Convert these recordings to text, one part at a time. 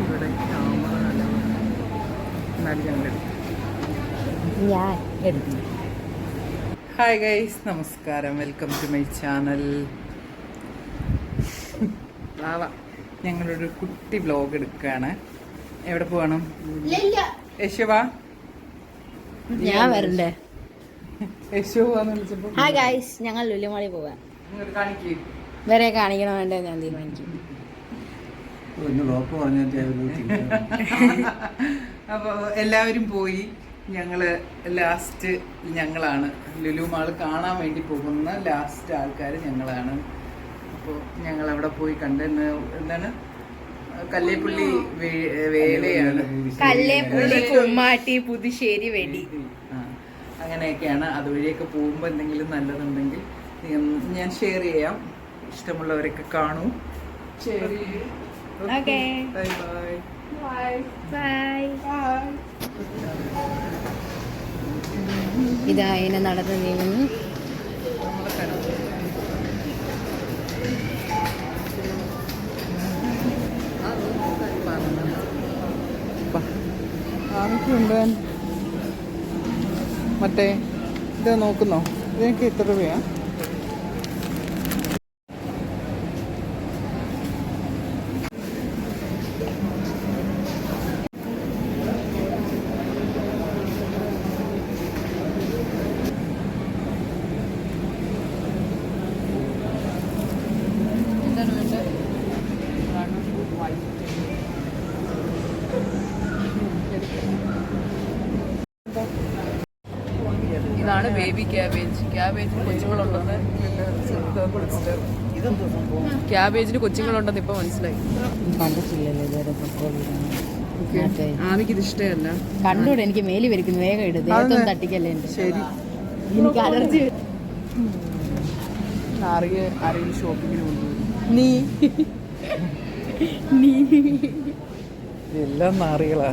ഇവിടെ ക്യാമറ എന്നാലും ഞങ്ങൾ ഞാൻ എടുത്തു ഹായ് ഗൈസ് നമസ്കാരം. വെൽക്കം ടു മൈ ചാനൽ വാവ ഞങ്ങളൊരു കുട്ടി വ്ലോഗ് എടുക്കുകയാണ്. എവിടെ പോകണം? യശുവാ ഞാൻ വരണ്ടേ? യശു പോവാന്ന് വിളിച്ചപ്പോ ഹായ് ഗൈസ് ഞങ്ങൾ ലുലുമാളി പോവാ. വരെ കാണിക്കേ. വേറെ കാണിക്കണോ വേണ്ടേ ഞാൻ തീരുമാനിക്കും. അപ്പോൾ എല്ലാവരും പോയി. ഞങ്ങൾ ലാസ്റ്റ് ഞങ്ങളാണ്. ലുലു മാൾ കാണാൻ വേണ്ടി പോകുന്ന ലാസ്റ്റ് ആൾക്കാർ ഞങ്ങളാണ്. അപ്പോൾ ഞങ്ങൾ അവിടെ പോയി കണ്ടെന്ന് എന്താണ്? കല്ലേപ്പുള്ളി വേ- വേലയാണ്. കല്ലേപ്പുള്ളി കുമ്മാട്ടി പുതുശ്ശേരി വെടി ആ, അങ്ങനെയൊക്കെയാണ്. അതുവഴിയൊക്കെ പോകുമ്പോൾ എന്തെങ്കിലും നല്ലതുണ്ടെങ്കിൽ ഞാൻ ഷെയർ ചെയ്യാം. ഇഷ്ടമുള്ളവരൊക്കെ കാണൂ. ശരി Okay. ബൈ ബൈ ബൈ ഇതാ അതിനെ നടന്ന് നീങ്ങുന്നു. ആരൊക്കെയുണ്ട്? മറ്റേ ഇത് നോക്കുന്നോ? ഇതിനൊക്കെ എത്ര രൂപയാ? ഇതാണ് ബേബി ക്യാബേജ് ക്യാബേജിന് കൊച്ചുങ്ങളുണ്ടെന്ന് ക്യാബേജിന് കൊച്ചുങ്ങളുണ്ടെന്ന് ഇപ്പൊ മനസ്സിലായി. ആമിക്കിത് ആമിക്ക് ഇത് ഇഷ്ടമല്ല. കണ്ടൂടെ എനിക്ക് മേലി വരിക്കുന്നു. വേഗം ഇടുന്നു ദേഹത്തൊന്നും തട്ടിക്കല്ലേ ശരി. എനിക്ക് അലർജി. അറിയ അറിയ ഷോപ്പിങ്ങിന് നീ നീ. എല്ലാം നാറികളാ.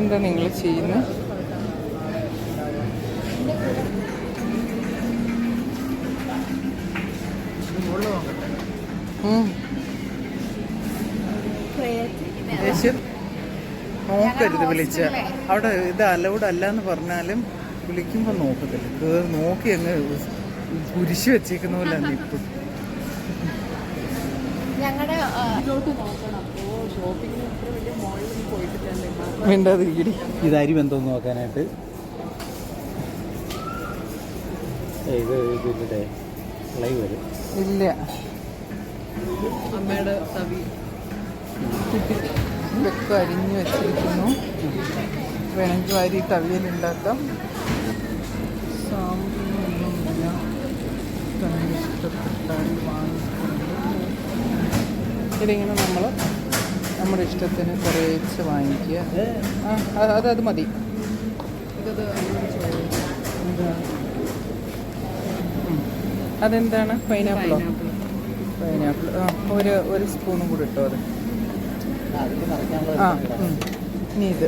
എന്താ നിങ്ങൾ ചെയ്യുന്നത് ഉം. യേശു, നോക്കരുത് വിളിച്ച. അവിടെ ഇത് അലൗഡ് അല്ല എന്ന് പറഞ്ഞാലും വിളിക്കുമ്പോൾ നോക്കത്തില്ല. കേറി നോക്കി അങ്ങ് കുരിശ് വെച്ചേക്കുന്ന പോലെ നിൽക്കും ഞങ്ങളുടെ അരി ബന്ധം നോക്കാനായിട്ട്. ഇത് ഇതിന്റെ ലൈവ് വരും ഇല്ല. അമ്മയുടെ തവി. ഇതൊക്കെ അരിഞ്ഞു വെച്ചിരിക്കുന്നു. വേണമെങ്കിൽ വാരി തവിയലുണ്ടാക്കാം. സാമ്പിളൊന്നുമില്ല. തന്നെ ഇഷ്ടപ്പെട്ടാൽ വാങ്ങിക്കൊണ്ട് ഇതിങ്ങനെ നമ്മൾ നമ്മുടെ ഇഷ്ടത്തിന് കുറേച്ച് വാങ്ങിക്കുക. ആ അത് അത് മതി. ഇതത്? അതെന്താണ്? പൈനാപ്പിളോ? പൈനാപ്പിൾ ആ ഒരു ഒരു സ്പൂണും കൂടി ഇട്ടോ അത്. ആ. ഇനി ഇത്.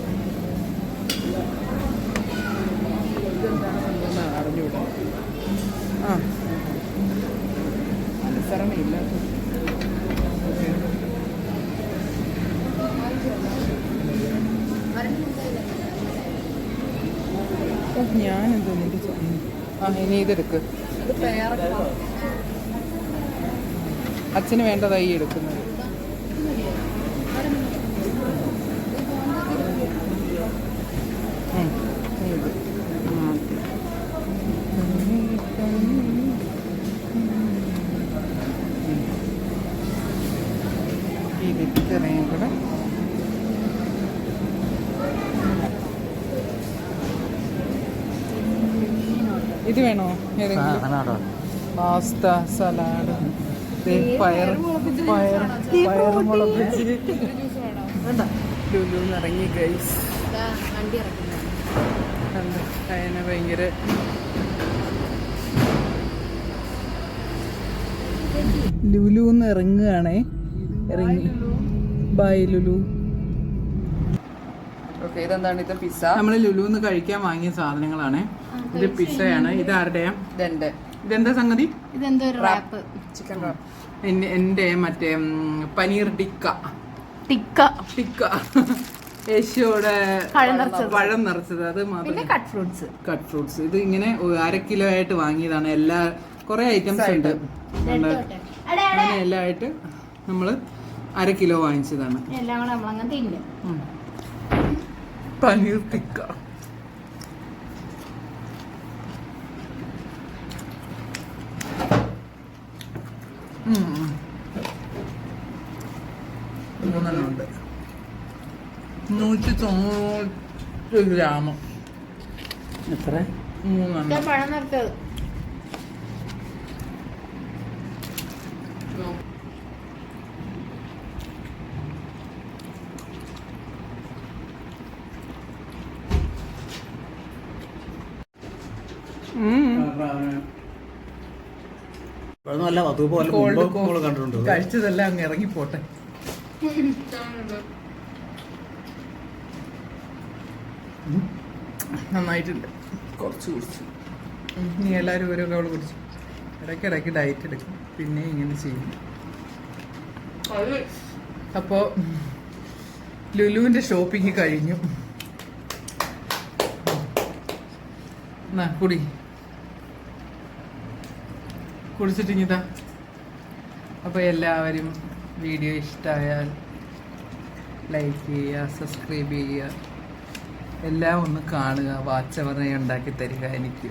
ആ. അനുസരണയില്ല. ഞാനെന്തോ നിന്റെ. ആ ഇനി ഇതെടുക്ക്. അച്ഛന് വേണ്ടതായി എടുക്കുന്നത്. ഇത് ഇതിത്രയും കൂടെ ഇത് വേണോ? ഏതെങ്കിലും? പാസ്ത സലാഡ് പയർ പയർ പയർ മുളപ്പിച്ച് ലുലു ഇറങ്ങി ഗൈസ് അതിനെ ഭയങ്കര ലുലുന്ന് ഇറങ്ങുകയാണേ. ഇറങ്ങി. ബൈ ലുലു. ഓക്കെ ഇതെന്താണ്? ഇത് പിസ്സ നമ്മൾ ലുലുന്ന് കഴിക്കാൻ വാങ്ങിയ സാധനങ്ങളാണ്. ഇത് പിസ്സയാണ് ഇത് ആരുടെയാ? ഇതെന്റെ. ഇതെന്താ സംഗതി? എന്റെ റാപ്പ് ചിക്കൻ റാപ്പ് എന്റെ മറ്റേ പനീർ ടിക്ക. ടിക്ക. ടിക്ക. യേശുവിടെ പഴം നിറച്ചത്. പഴം നിറച്ചത്. അത് പിന്നെ മാത്രം കട്ട് ഫ്രൂട്ട്സ് കട്ട് ഫ്രൂട്ട്സ് ഇത് ഇങ്ങനെ അര കിലോ ആയിട്ട് വാങ്ങിയതാണ്. എല്ലാ കുറെ ഐറ്റംസ് ഉണ്ട്. അങ്ങനെ എല്ലാം ആയിട്ട് നമ്മൾ അര കിലോ വാങ്ങിച്ചതാണ്. പനീർ ടിക്ക. ഉം, ഉം. മൂന്നെണ്ണം ഉണ്ട്. നൂറ്റി തൊണ്ണൂറ് ഗ്രാമം എത്ര മൂന്നെണ്ണം പഴം കഴിച്ചതെല്ലാം അങ്ങ് ഇറങ്ങിപ്പോട്ടെ. നന്നായിട്ടുണ്ട്. കുറച്ച് കുടിച്ചു. നീ എല്ലാവരും ഓരോ കവൾ കുടിച്ചു. ഇടയ്ക്ക് ഇടയ്ക്ക് ഡയറ്റ് എടുക്കും. പിന്നെ ഇങ്ങനെ ചെയ്യും. അപ്പോൾ ലുലുവിന്റെ ഷോപ്പിംഗ് കഴിഞ്ഞു. എന്നാ കുടി. കുടിച്ചിട്ടിങ്ങിതാ അപ്പോൾ എല്ലാവരും വീഡിയോ ഇഷ്ടമായാൽ ലൈക്ക് ചെയ്യുക സബ്സ്ക്രൈബ് ചെയ്യുക. എല്ലാം ഒന്ന് കാണുക വാച്ചവറിനെ ഉണ്ടാക്കി തരിക എനിക്ക്.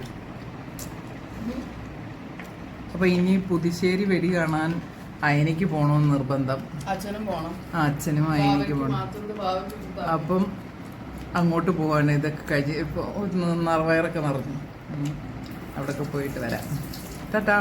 അപ്പോൾ ഇനി പുതുശ്ശേരി വെടി കാണാൻ അയനിക്ക് പോകണമെന്ന് നിർബന്ധം. അച്ഛനും പോണം. ആ അച്ഛനും അയനിക്ക് പോകണം ഭാവിക്ക് അപ്പം അങ്ങോട്ട് പോവാണ്. ഇതൊക്കെ കഴി ഇപ്പോൾ നിറവയറൊക്കെ നിറഞ്ഞു. അവിടെയൊക്കെ പോയിട്ട് വരാം. ടാറ്റാ